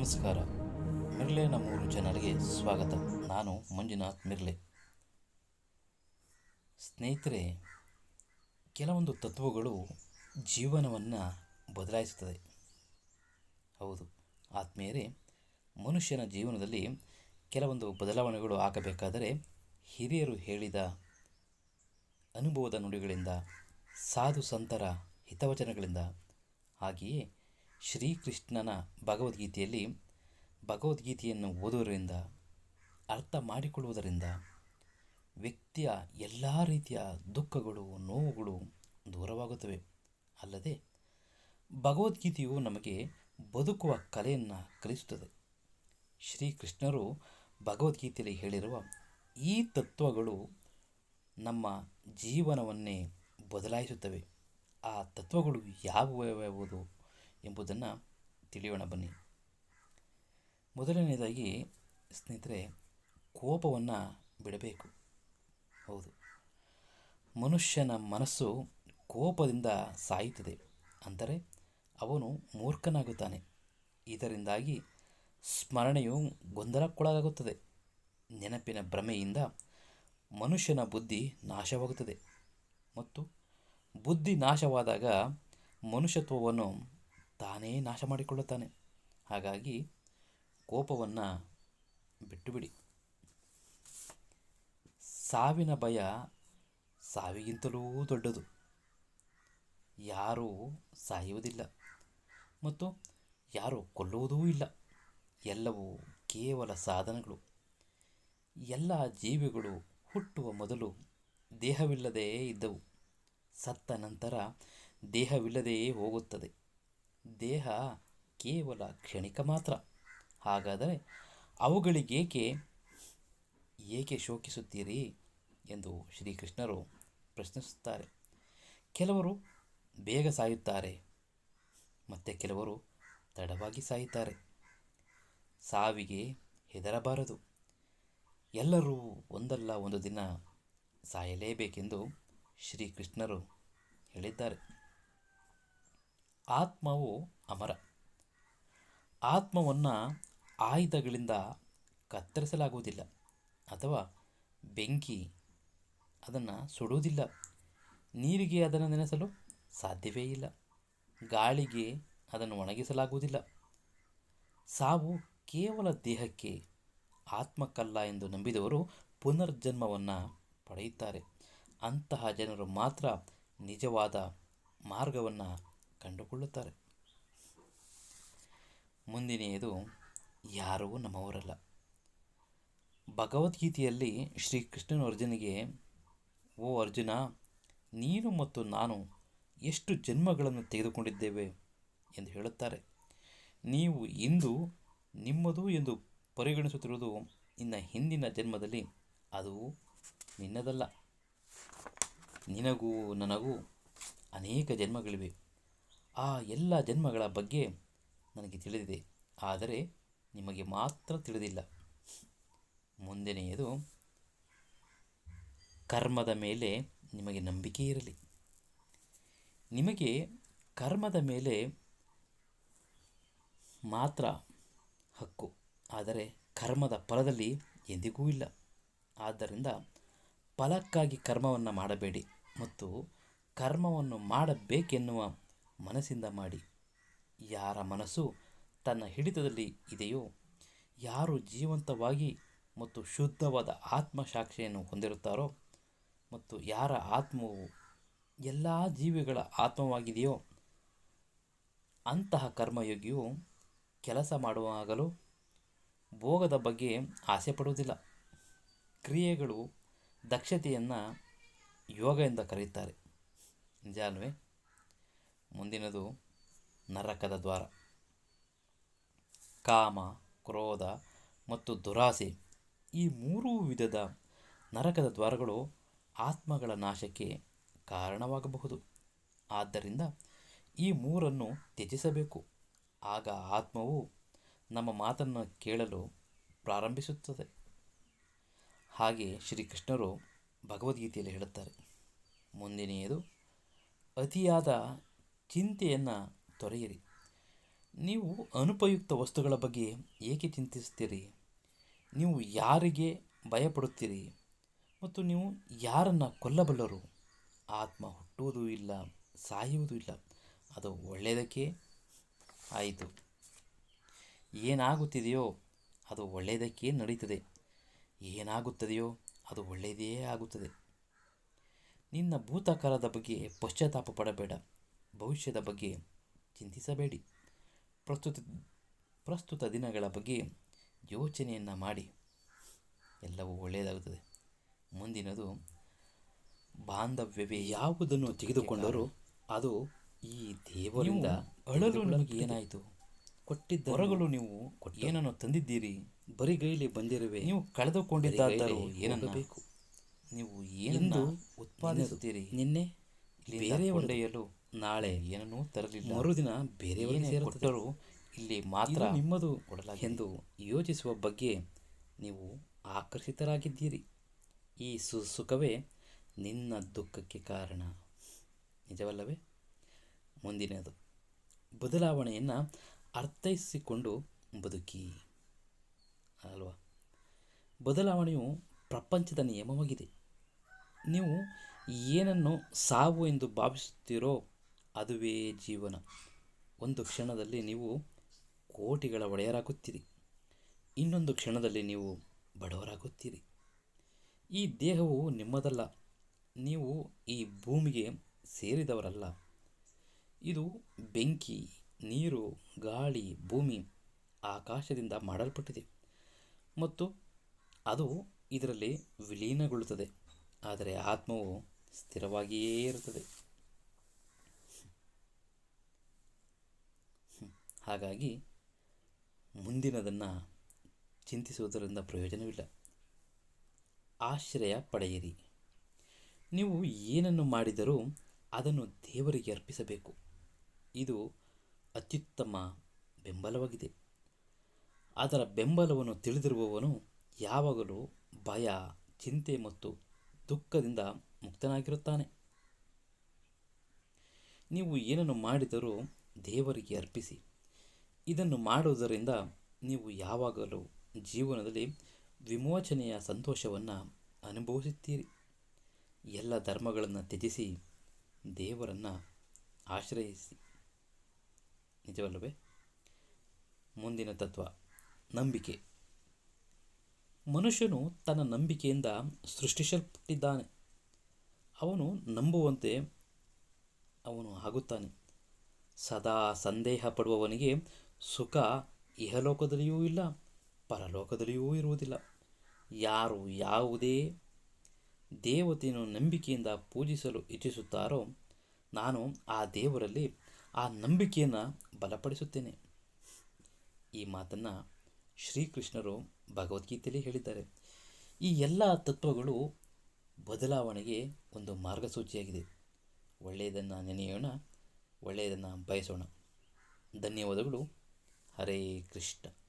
ನಮಸ್ಕಾರ. ಮಿರ್ಲೆ ನಮ್ಮೂರು ಚಾನಲ್ಗೆ ಸ್ವಾಗತ. ನಾನು ಮಂಜುನಾಥ್ ಮಿರ್ಲೆ. ಸ್ನೇಹಿತರೆ, ಕೆಲವೊಂದು ತತ್ವಗಳು ಜೀವನವನ್ನು ಬದಲಾಯಿಸುತ್ತದೆ. ಹೌದು, ಆತ್ಮೀಯರೇ, ಮನುಷ್ಯನ ಜೀವನದಲ್ಲಿ ಕೆಲವೊಂದು ಬದಲಾವಣೆಗಳು ಆಗಬೇಕಾದರೆ ಹಿರಿಯರು ಹೇಳಿದ ಅನುಭವದ ನುಡಿಗಳಿಂದ, ಸಾಧು ಸಂತರ ಹಿತವಚನಗಳಿಂದ, ಹಾಗೆಯೇ ಶ್ರೀಕೃಷ್ಣನ ಭಗವದ್ಗೀತೆಯಲ್ಲಿ ಭಗವದ್ಗೀತೆಯನ್ನು ಓದುವುದರಿಂದ, ಅರ್ಥ ಮಾಡಿಕೊಳ್ಳುವುದರಿಂದ ವ್ಯಕ್ತಿಯ ಎಲ್ಲ ರೀತಿಯ ದುಃಖಗಳು, ನೋವುಗಳು ದೂರವಾಗುತ್ತವೆ. ಅಲ್ಲದೆ ಭಗವದ್ಗೀತೆಯು ನಮಗೆ ಬದುಕುವ ಕಲೆಯನ್ನು ಕಲಿಸುತ್ತದೆ. ಶ್ರೀಕೃಷ್ಣರು ಭಗವದ್ಗೀತೆಯಲ್ಲಿ ಹೇಳಿರುವ ಈ ತತ್ವಗಳು ನಮ್ಮ ಜೀವನವನ್ನೇ ಬದಲಾಯಿಸುತ್ತವೆ. ಆ ತತ್ವಗಳು ಯಾವುವು ಎಂಬುದನ್ನು ತಿಳಿಯೋಣ ಬನ್ನಿ. ಮೊದಲನೆಯದಾಗಿ ಸ್ನೇಹಿತರೆ, ಕೋಪವನ್ನು ಬಿಡಬೇಕು. ಹೌದು. ಮನುಷ್ಯನ ಮನಸ್ಸು ಕೋಪದಿಂದ ಸಾಯುತ್ತದೆ. ಅಂದರೆ ಅವನು ಮೂರ್ಖನಾಗುತ್ತಾನೆ. ಇದರಿಂದಾಗಿ ಸ್ಮರಣೆಯು ಗೊಂದಲಕ್ಕೊಳಗಾಗುತ್ತದೆ. ನೆನಪಿನ ಭ್ರಮೆಯಿಂದ ಮನುಷ್ಯನ ಬುದ್ಧಿ ನಾಶವಾಗುತ್ತದೆ. ಮತ್ತು ಬುದ್ಧಿ ನಾಶವಾದಾಗ ಮನುಷ್ಯತ್ವವನ್ನು ತಾನೇ ನಾಶ ಮಾಡಿಕೊಳ್ಳುತ್ತಾನೆ ಹಾಗಾಗಿ ಕೋಪವನ್ನು ಬಿಟ್ಟುಬಿಡಿ. ಸಾವಿನ ಭಯ ಸಾವಿಗಿಂತಲೂ ದೊಡ್ಡದು. ಯಾರೂ ಸಾಯುವುದಿಲ್ಲ ಮತ್ತು ಯಾರೂ ಕೊಲ್ಲುವುದೂ ಇಲ್ಲ. ಎಲ್ಲವೂ ಕೇವಲ ಸಾಧನಗಳು. ಎಲ್ಲ ಜೀವಿಗಳು ಹುಟ್ಟುವ ಮೊದಲು ದೇಹವಿಲ್ಲದೇ ಇದ್ದವು. ಸತ್ತ ನಂತರ ದೇಹವಿಲ್ಲದೆಯೇ ಹೋಗುತ್ತದೆ. ದೇಹ ಕೇವಲ ಕ್ಷಣಿಕ ಮಾತ್ರ. ಹಾಗಾದರೆ ಅವುಗಳಿಗೇಕೆ, ಏಕೆ ಶೋಕಿಸುತ್ತೀರಿ ಎಂದು ಶ್ರೀಕೃಷ್ಣರು ಪ್ರಶ್ನಿಸುತ್ತಾರೆ. ಕೆಲವರು ಬೇಗ ಸಾಯುತ್ತಾರೆ, ಮತ್ತು ಕೆಲವರು ತಡವಾಗಿ ಸಾಯುತ್ತಾರೆ. ಸಾವಿಗೆ ಹೆದರಬಾರದು. ಎಲ್ಲರೂ ಒಂದಲ್ಲ ಒಂದು ದಿನ ಸಾಯಲೇಬೇಕೆಂದು ಶ್ರೀಕೃಷ್ಣರು ಹೇಳಿದ್ದಾರೆ. ಆತ್ಮವು ಅಮರ. ಆತ್ಮವನ್ನು ಆಯುಧಗಳಿಂದ ಕತ್ತರಿಸಲಾಗುವುದಿಲ್ಲ ಅಥವಾ ಬೆಂಕಿ ಅದನ್ನು ಸುಡುವುದಿಲ್ಲ. ನೀರಿಗೆ ಅದನ್ನು ನೆನೆಸಲು ಸಾಧ್ಯವೇ ಇಲ್ಲ. ಗಾಳಿಗೆ ಅದನ್ನು ಒಣಗಿಸಲಾಗುವುದಿಲ್ಲ. ಸಾವು ಕೇವಲ ದೇಹಕ್ಕೆ ಆತ್ಮಕ್ಕಲ್ಲ ಎಂದು ನಂಬಿದವರು ಪುನರ್ಜನ್ಮವನ್ನು ಪಡೆಯುತ್ತಾರೆ. ಅಂತಹ ಜನರು ಮಾತ್ರ ನಿಜವಾದ ಮಾರ್ಗವನ್ನು ಕಂಡುಕೊಳ್ಳುತ್ತಾರೆ. ಮುಂದಿನೆಯದು, ಯಾರೂ ನಮ್ಮವರಲ್ಲ. ಭಗವದ್ಗೀತೆಯಲ್ಲಿ ಶ್ರೀಕೃಷ್ಣನು ಅರ್ಜುನಿಗೆ, ಓ ಅರ್ಜುನ, ನೀನು ಮತ್ತು ನಾನು ಎಷ್ಟು ಜನ್ಮಗಳನ್ನು ತೆಗೆದುಕೊಂಡಿದ್ದೇವೆ? ಎಂದು ಹೇಳುತ್ತಾರೆ. ನೀವು ಇಂದು ನಿಮ್ಮದು ಎಂದು ಪರಿಗಣಿಸುತ್ತಿರುವುದು ನಿನ್ನ ಹಿಂದಿನ ಜನ್ಮದಲ್ಲಿ, ಅದು ನಿನ್ನದಲ್ಲ. ನಿನಗೂ ನನಗೂ ಅನೇಕ ಜನ್ಮಗಳಿವೆ. ಆ ಎಲ್ಲ ಜನ್ಮಗಳ ಬಗ್ಗೆ ನನಗೆ ತಿಳಿದಿದೆ. ಆದರೆ ನಿಮಗೆ ಮಾತ್ರ ತಿಳಿದಿಲ್ಲ. ಮುಂದಿನೆಯದು, ಕರ್ಮದ ಮೇಲೆ ನಿಮಗೆ ನಂಬಿಕೆ ಇರಲಿ. ನಿಮಗೆ ಕರ್ಮದ ಮೇಲೆ ಮಾತ್ರ ಹಕ್ಕು. ಆದರೆ ಕರ್ಮದ ಫಲದಲ್ಲಿ ಎಂದಿಗೂ ಇಲ್ಲ. ಆದ್ದರಿಂದ ಫಲಕ್ಕಾಗಿ ಕರ್ಮವನ್ನು ಮಾಡಬೇಡಿ ಮತ್ತು ಕರ್ಮವನ್ನು ಮಾಡಬೇಕೆನ್ನುವ ಮನಸ್ಸಿಂದ ಮಾಡಿ. ಯಾರ ಮನಸ್ಸು ತನ್ನ ಹಿಡಿತದಲ್ಲಿ ಇದೆಯೋ, ಯಾರು ಜೀವಂತವಾಗಿ ಮತ್ತು ಶುದ್ಧವಾದ ಆತ್ಮಸಾಕ್ಷಿಯನ್ನು ಹೊಂದಿರುತ್ತಾರೋ ಮತ್ತು ಯಾರ ಆತ್ಮವು ಎಲ್ಲ ಜೀವಿಗಳ ಆತ್ಮವಾಗಿದೆಯೋ, ಅಂತಹ ಕರ್ಮಯೋಗಿಯು ಕೆಲಸ ಮಾಡುವಾಗಲೂ ಭೋಗದ ಬಗ್ಗೆ ಆಸೆ ಪಡುವುದಿಲ್ಲ. ಕ್ರಿಯೆಗಳು ದಕ್ಷತೆಯನ್ನು ಯೋಗ ಎಂದು ಕರೆಯುತ್ತಾರೆ. ನಿಜ ಮುಂದಿನದು ನರಕದ ದ್ವಾರ. ಕಾಮ, ಕ್ರೋಧ ಮತ್ತು ದುರಾಸೆ ಈ ಮೂರೂ ವಿಧದ ನರಕದ ದ್ವಾರಗಳು ಆತ್ಮಗಳ ನಾಶಕ್ಕೆ ಕಾರಣವಾಗಬಹುದು. ಆದ್ದರಿಂದ ಈ ಮೂರನ್ನು ತ್ಯಜಿಸಬೇಕು. ಆಗ ಆತ್ಮವು ನಮ್ಮ ಮಾತನ್ನು ಕೇಳಲು ಪ್ರಾರಂಭಿಸುತ್ತದೆ. ಹಾಗೆ ಶ್ರೀಕೃಷ್ಣರು ಭಗವದ್ಗೀತೆಯಲ್ಲಿ ಹೇಳುತ್ತಾರೆ. ಮುಂದಿನೆಯದು ಅತಿಯಾದ ಚಿಂತೆಯನ್ನು ತೊರೆಯಿರಿ. ನೀವು ಅನುಪಯುಕ್ತ ವಸ್ತುಗಳ ಬಗ್ಗೆ ಏಕೆ ಚಿಂತಿಸ್ತೀರಿ ನೀವು ಯಾರಿಗೆ ಭಯಪಡುತ್ತೀರಿ? ಮತ್ತು ನೀವು ಯಾರನ್ನು ಕೊಲ್ಲಬಲ್ಲರು? ಆತ್ಮ ಹುಟ್ಟುವುದೂ ಇಲ್ಲ, ಸಾಯುವುದೂ ಇಲ್ಲ. ಅದು ಒಳ್ಳೆಯದಕ್ಕೆ? ಆಯಿತು. ಏನಾಗುತ್ತಿದೆಯೋ ಅದು ಒಳ್ಳೆಯದಕ್ಕೆ ನಡೀತದೆ. ಏನಾಗುತ್ತದೆಯೋ ಅದು ಒಳ್ಳೆಯದೇ ಆಗುತ್ತದೆ. ನಿನ್ನ ಭೂತಕಾಲದ ಬಗ್ಗೆ ಪಶ್ಚಾತ್ತಾಪ ಪಡಬೇಡ. ಭವಿಷ್ಯದ ಬಗ್ಗೆ ಚಿಂತಿಸಬೇಡಿ. ಪ್ರಸ್ತುತ ಪ್ರಸ್ತುತ ದಿನಗಳ ಬಗ್ಗೆ ಯೋಚನೆಯನ್ನು ಮಾಡಿ. ಎಲ್ಲವೂ ಒಳ್ಳೆಯದಾಗುತ್ತದೆ. ಮುಂದಿನದು ಬಾಂಧವ್ಯವೇ ಯಾವುದನ್ನು ತೆಗೆದುಕೊಂಡರೂ ಅದು ಈ ದೇವರಿಂದ ಅಳಲು ನಿಮಗೆ ಏನಾಯಿತು? ಕೊಟ್ಟಿದ್ದ ಹೊರಗಳು ನೀವು ಏನನ್ನು ತಂದಿದ್ದೀರಿ? ಬರಿಗೈಲಿ ಬಂದಿರುವೆ. ನೀವು ಕಳೆದುಕೊಂಡಿದ್ದಾದರೂ ಏನನ್ನು? ಬೇಕು ನೀವು ಏನನ್ನು ಉತ್ಪಾದಿಸುತ್ತೀರಿ? ನಿನ್ನೆ ಕೊಂಡೊಯ್ಯಲು ನಾಳೆ ಏನನ್ನೂ ತರಲಿಲ್ಲ. ಮರುದಿನ ಬೇರೆಯವರೇ ಕೊಟ್ಟರು. ಇಲ್ಲಿ ಮಾತ್ರ ನಿಮ್ಮದು ಕೊಡಲ ಎಂದು ಯೋಚಿಸುವ ಬಗ್ಗೆ ನೀವು ಆಕರ್ಷಿತರಾಗಿದ್ದೀರಿ. ಈ ಸು ಸುಖವೇ ನಿನ್ನ ದುಃಖಕ್ಕೆ ಕಾರಣ. ನಿಜವಲ್ಲವೇ? ಮುಂದಿನದು. ಬದಲಾವಣೆಯನ್ನು ಅರ್ಥೈಸಿಕೊಂಡು ಬದುಕಿ. ಅಲ್ವಾ? ಬದಲಾವಣೆಯು ಪ್ರಪಂಚದ ನಿಯಮವಾಗಿದೆ. ನೀವು ಏನನ್ನು ಸಾವು ಎಂದು ಭಾವಿಸುತ್ತೀರೋ ಅದುವೇ ಜೀವನ. ಒಂದು ಕ್ಷಣದಲ್ಲಿ ನೀವು ಕೋಟಿಗಳ ಒಡೆಯರಾಗುತ್ತೀರಿ. ಇನ್ನೊಂದು ಕ್ಷಣದಲ್ಲಿ ನೀವು ಬಡವರಾಗುತ್ತೀರಿ. ಈ ದೇಹವು ನಿಮ್ಮದಲ್ಲ. ನೀವು ಈ ಭೂಮಿಗೆ ಸೇರಿದವರಲ್ಲ. ಇದು ಬೆಂಕಿ, ನೀರು, ಗಾಳಿ, ಭೂಮಿ, ಆಕಾಶದಿಂದ ಮಾಡಲ್ಪಟ್ಟಿದೆ. ಮತ್ತು ಅದು ಇದರಲ್ಲಿ ವಿಲೀನಗೊಳ್ಳುತ್ತದೆ. ಆದರೆ ಆತ್ಮವು ಸ್ಥಿರವಾಗಿಯೇ ಇರುತ್ತದೆ. ಹಾಗಾಗಿ ಮುಂದಿನದನ್ನು ಚಿಂತಿಸುವುದರಿಂದ ಪ್ರಯೋಜನವಿಲ್ಲ. ಆಶ್ರಯ ಪಡೆಯಿರಿ. ನೀವು ಏನನ್ನು ಮಾಡಿದರೂ ಅದನ್ನು ದೇವರಿಗೆ ಅರ್ಪಿಸಬೇಕು. ಇದು ಅತ್ಯುತ್ತಮ ಬೆಂಬಲವಾಗಿದೆ. ಅದರ ಬೆಂಬಲವನ್ನು ತಿಳಿದಿರುವವನು ಯಾವಾಗಲೂ ಭಯ, ಚಿಂತೆ ಮತ್ತು ದುಃಖದಿಂದ ಮುಕ್ತನಾಗಿರುತ್ತಾನೆ. ನೀವು ಏನನ್ನು ಮಾಡಿದರೂ ದೇವರಿಗೆ ಅರ್ಪಿಸಿ. ಇದನ್ನು ಮಾಡುವುದರಿಂದ ನೀವು ಯಾವಾಗಲೂ ಜೀವನದಲ್ಲಿ ವಿಮೋಚನೆಯ ಸಂತೋಷವನ್ನು ಅನುಭವಿಸುತ್ತೀರಿ. ಎಲ್ಲ ಧರ್ಮಗಳನ್ನು ತ್ಯಜಿಸಿ ದೇವರನ್ನು ಆಶ್ರಯಿಸಿ. ನಿಜವಲ್ಲವೇ? ಮುಂದಿನ ತತ್ವ, ನಂಬಿಕೆ. ಮನುಷ್ಯನು ತನ್ನ ನಂಬಿಕೆಯಿಂದ ಸೃಷ್ಟಿಸಲ್ಪಟ್ಟಿದ್ದಾನೆ. ಅವನು ನಂಬುವಂತೆ ಅವನು ಆಗುತ್ತಾನೆ. ಸದಾ ಸಂದೇಹ ಪಡುವವನಿಗೆ ಸುಖ ಇಹಲೋಕದಲ್ಲಿಯೂ ಇಲ್ಲ, ಪರಲೋಕದಲ್ಲಿಯೂ ಇರುವುದಿಲ್ಲ. ಯಾರು ಯಾವುದೇ ದೇವತೆಯನ್ನು ನಂಬಿಕೆಯಿಂದ ಪೂಜಿಸಲು ಇಚ್ಛಿಸುತ್ತಾರೋ, ನಾನು ಆ ದೇವರಲ್ಲಿ ಆ ನಂಬಿಕೆಯನ್ನು ಬಲಪಡಿಸುತ್ತೇನೆ. ಈ ಮಾತನ್ನು ಶ್ರೀಕೃಷ್ಣರು ಭಗವದ್ಗೀತೆಯಲ್ಲಿ ಹೇಳಿದ್ದಾರೆ. ಈ ಎಲ್ಲ ತತ್ವಗಳು ಬದಲಾವಣೆಗೆ ಒಂದು ಮಾರ್ಗಸೂಚಿಯಾಗಿದೆ. ಒಳ್ಳೆಯದನ್ನು ನೆನೆಯೋಣ ಒಳ್ಳೆಯದನ್ನು ಬಯಸೋಣ. ಧನ್ಯವಾದಗಳು. ಹರೇ ಕೃಷ್ಣ.